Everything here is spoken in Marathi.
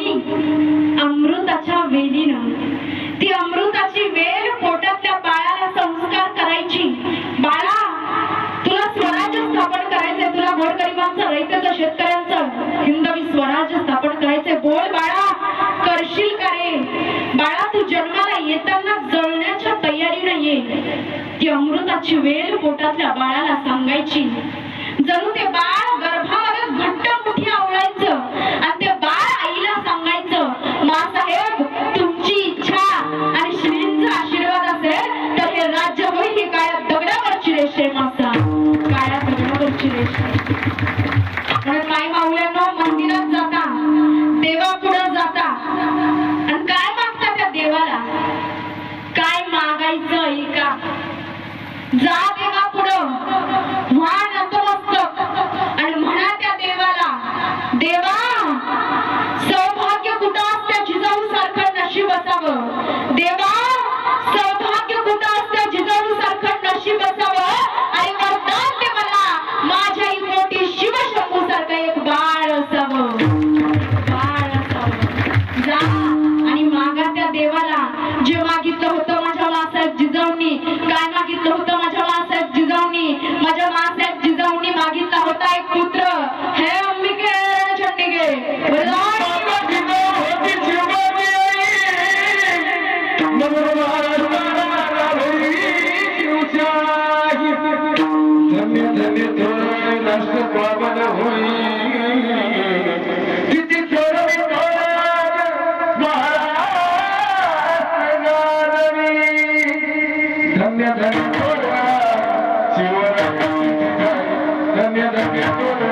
कोणी अमृताच्या वेलीनं ती अमृताची वेल पोटातल्या बाळाला संस्कार करायची. बाळा तुला स्वराज्य स्थापन करायचंय तुला गोरगरिबांचं रैताचं शेतकऱ्यांचं हिंदवी स्वराज्य स्थापन करायचंय. बोल बाळा करशील का रे? बाळा तू जन्माला येताना जळण्याच्या तयारीनं ये. ती अमृताची वेल पोटातल्या बाळाला सांगायची. जणू ते बाळ जा देवा पुढं. व्हा नतमस्तक. आणि म्हणा त्या देवाला देवा सौभाग्य कुठं असतं जिजाऊ सारखं नशीब असावं? देवा सौभाग्य कुठं असतं जिजाऊ सारखं नशीब असावं? आणि वरदान दे मला माझ्या पोटी शिवशंभू सारखं एक बाळ असावं. बाळ असावं. जा आणि मागा त्या देवाला. जे मागितलं होतं माझ्या मासाहेब जिजाऊंनी काय मागितलं होतं माझ्या मासाहेब जिजाऊनी माझ्या मासाहेब जिजाऊनी मागितला होता एक पुत्र हे अंबिके चंडिके धन्य जिजाऊ पावन होई minha da minha toda, senhora, da minha da minha toda.